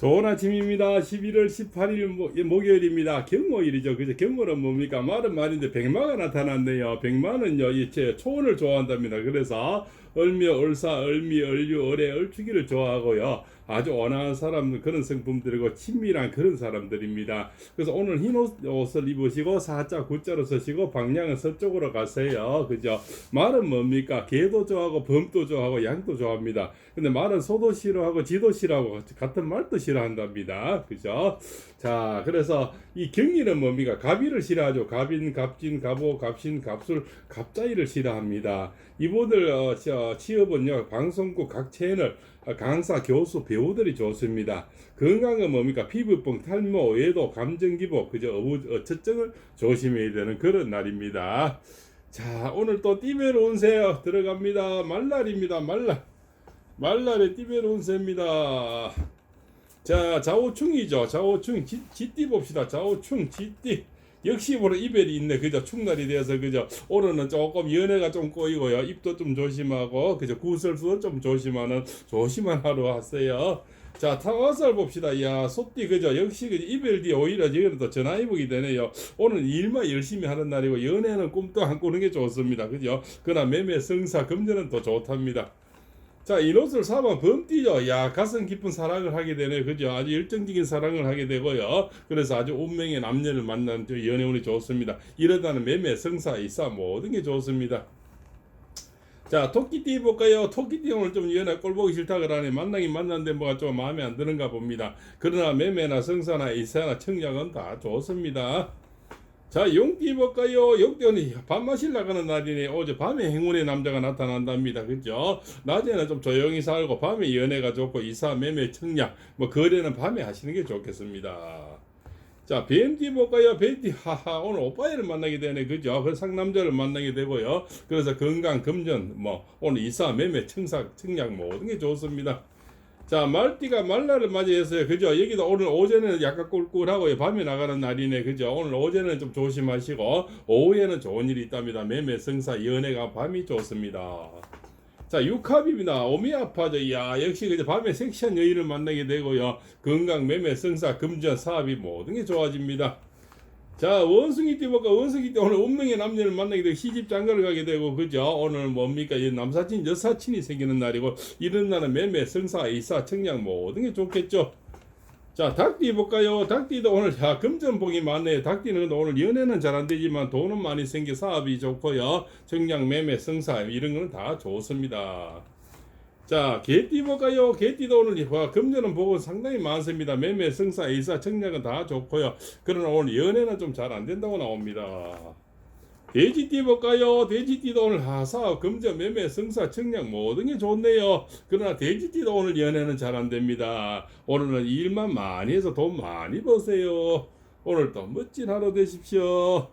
좋은 아침입니다. 11월 18일 목, 예, 목요일입니다. 경모일이죠. 그죠? 경모는 뭡니까? 말은 말인데 백마가 나타났네요. 백마는요, 이제 초원을 좋아한답니다. 그래서 얼며, 얼사, 얼미, 얼류, 얼에, 얼추기를 좋아하고요. 아주 온화한 사람 그런 성품들이고 친밀한 그런 사람들입니다. 그래서 오늘 흰 옷, 옷을 입으시고 사자 구자로 서시고 방향은 서쪽으로 가세요. 그죠? 말은 뭡니까? 개도 좋아하고 범도 좋아하고 양도 좋아합니다. 근데 말은 소도 싫어하고 지도 싫어하고 같은 말도 싫어 한답니다. 그죠? 자, 그래서 이 경리는 뭡니까? 갑이를 싫어하죠. 갑인, 갑진, 갑오, 갑신, 갑술, 갑자이를 싫어합니다. 이분들 어, 저, 취업은요 방송국 각 채널 어, 강사, 교수, 배우들이 좋습니다. 건강은 뭡니까? 피부병, 탈모, 외도, 감정기복, 그저 어처증을 조심해야 되는 그런 날입니다. 자, 오늘 또 띠별 운세 들어갑니다. 말날입니다. 말날. 말날의 띠별 운세입니다. 자, 좌우충이죠. 좌우충, 지, 지띠 봅시다. 좌우충, 지띠. 역시 보러 이별이 있네. 그죠? 충날이 되어서 그죠? 오늘은 조금 연애가 좀 꼬이고요. 입도 좀 조심하고 그죠? 구설수도 좀 조심하는 조심한 하루 하세요. 자, 타화살 봅시다. 야, 소띠 그죠? 역시 그죠? 이별 뒤에 오히려 지금 또 전화위복이 되네요. 오늘 일만 열심히 하는 날이고 연애는 꿈도 안 꾸는 게 좋습니다. 그죠? 그러나 매매 성사 금전은 더 좋답니다. 자, 이 옷을 사면 범띠죠. 야, 가슴 깊은 사랑을 하게 되네. 그죠? 아주 열정적인 사랑을 하게 되고요. 그래서 아주 운명의 남녀를 저 연애운이 좋습니다. 이러다는 매매, 성사, 이사 모든 게 좋습니다. 자, 토끼띠 볼까요? 토끼띠 오늘 좀 연애 꼴 보기 싫다 그러네. 만나긴 만났는데 뭐가 좀 마음에 안 드는가 봅니다. 그러나 매매나 성사나 이사나 청약은 다 좋습니다. 자, 용띠 볼까요? 용띠는 밤마실 나가는 날이네. 어제 밤에 행운의 남자가 나타난답니다. 그죠? 낮에는 좀 조용히 살고 밤에 연애가 좋고 이사, 매매, 청약, 뭐 거래는 밤에 하시는 게 좋겠습니다. 자, 뱀띠 볼까요? 뱀띠, 하하, 오늘 오빠애를 만나게 되네. 그죠? 그 상남자를 만나게 되고요. 그래서 건강, 금전, 뭐, 오늘 이사, 매매, 청사, 청약 모든 게 좋습니다. 자, 말띠가 말날을 맞이해서요. 그죠? 여기도 오늘 오전에는 약간 꿀꿀하고 밤에 나가는 날이네. 그죠? 오늘 오전에는 좀 조심하시고 오후에는 좋은 일이 있답니다. 매매, 성사, 연애가 밤이 좋습니다. 자, 육합입니다. 오미 아파죠. 야, 역시 그저 밤에 섹시한 여인을 만나게 되고요. 건강, 매매, 성사, 금전, 사업이 모든 게 좋아집니다. 자, 원숭이 띠 볼까? 원숭이 띠 오늘 운명의 남녀를 만나게 되고 시집 장가를 가게 되고 그죠? 오늘 뭡니까? 이 남사친, 여사친이 생기는 날이고 이런 날은 매매, 성사, 이사, 청약 모든 게 좋겠죠. 자, 닭띠 볼까요? 닭띠도 오늘 야, 금전복이 많네요. 닭띠는 오늘 연애는 잘 안 되지만 돈은 많이 생겨 사업이 좋고요. 청약, 매매, 성사 이런 거는 다 좋습니다. 자, 개띠 볼까요? 개띠도 오늘 와, 금전은 보고 상당히 많습니다. 매매, 성사, 이사, 청약은 다 좋고요. 그러나 오늘 연애는 좀 잘 안 된다고 나옵니다. 돼지띠 볼까요? 돼지띠도 오늘 하사, 금전, 매매, 성사, 청약 모든 게 좋네요. 그러나 돼지띠도 오늘 연애는 잘 안 됩니다. 오늘은 일만 많이 해서 돈 많이 버세요. 오늘도 멋진 하루 되십시오.